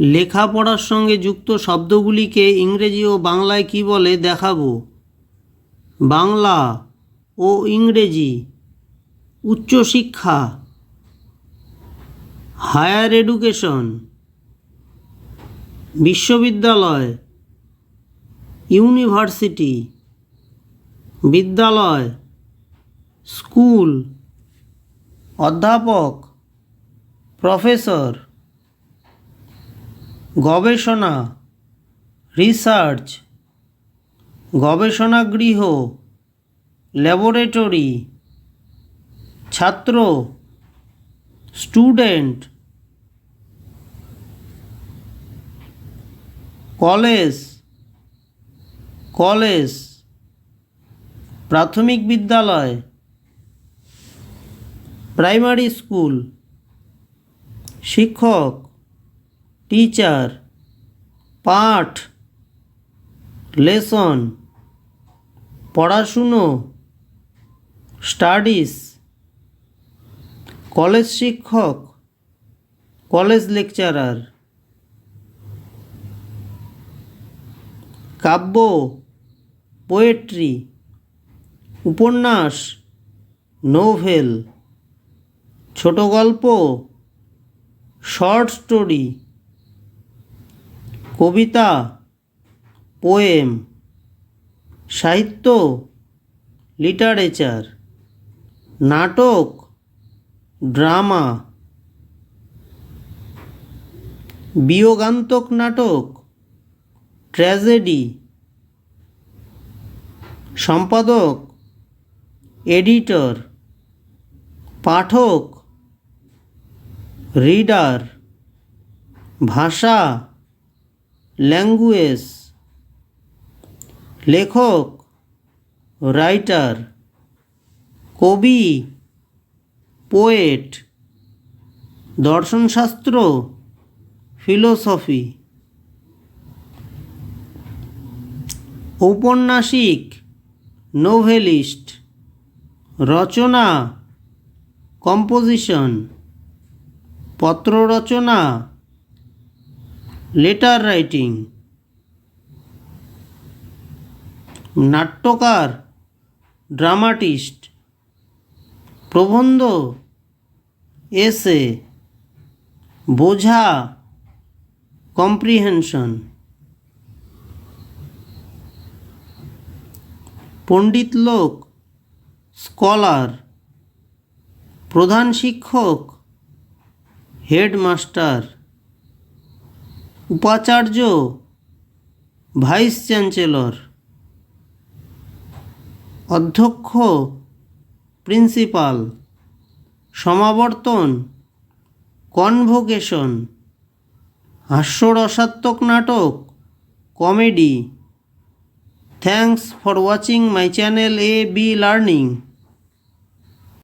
লেখাপড়ার সঙ্গে যুক্ত শব্দগুলিকে ইংরেজি ও বাংলায় কি বলে দেখাবো? বাংলা ও ইংরেজি। উচ্চশিক্ষা। Higher education. বিশ্ববিদ্যালয়। ইউনিভার্সিটি। বিদ্যালয়। স্কুল। অধ্যাপক। প্রফেসর। গবেষণা রিসার্চ গবেষণাগৃহ ল্যাবরেটরি ছাত্র স্টুডেন্ট কলেজ কলেজ প্রাথমিক বিদ্যালয় প্রাইমারি স্কুল শিক্ষক টিচার, পাঠ, লেসন, পড়াশুনো, স্টাডিজ, কলেজ শিক্ষক, কলেজ লেকচারার, কাব্য, পোয়েট্রি, উপন্যাস, নোভেল, ছোট গল্প, শর্ট স্টোরি কবিতা পোয়েম সাহিত্য লিটারেচার নাটক ড্রামা বিয়োগান্তক নাটক ট্র্যাজেডি সম্পাদক এডিটর পাঠক রিডার ভাষা ল্যাঙ্গুয়েজ লেখক রাইটার কবি পোয়েট দর্শনশাস্ত্র ফিলোসফি ঔপন্যাসিক নোভেলিস্ট রচনা কম্পোজিশন পত্র রচনা লেটার রাইটিং নাট্যকার ড্রামাটিস্ট প্রবন্ধ এসে বোঝা কম্প্রিহেনশন পণ্ডিত লোক স্কলার প্রধান শিক্ষক হেডমাস্টার উপাচার্য, ভাইস চ্যান্সেলর, অধ্যক্ষ, প্রিন্সিপাল, সমাবর্তন, কনভোকেশন, হাস্যরসাত্মক নাটক, comedy. Thanks for watching my channel A B learning.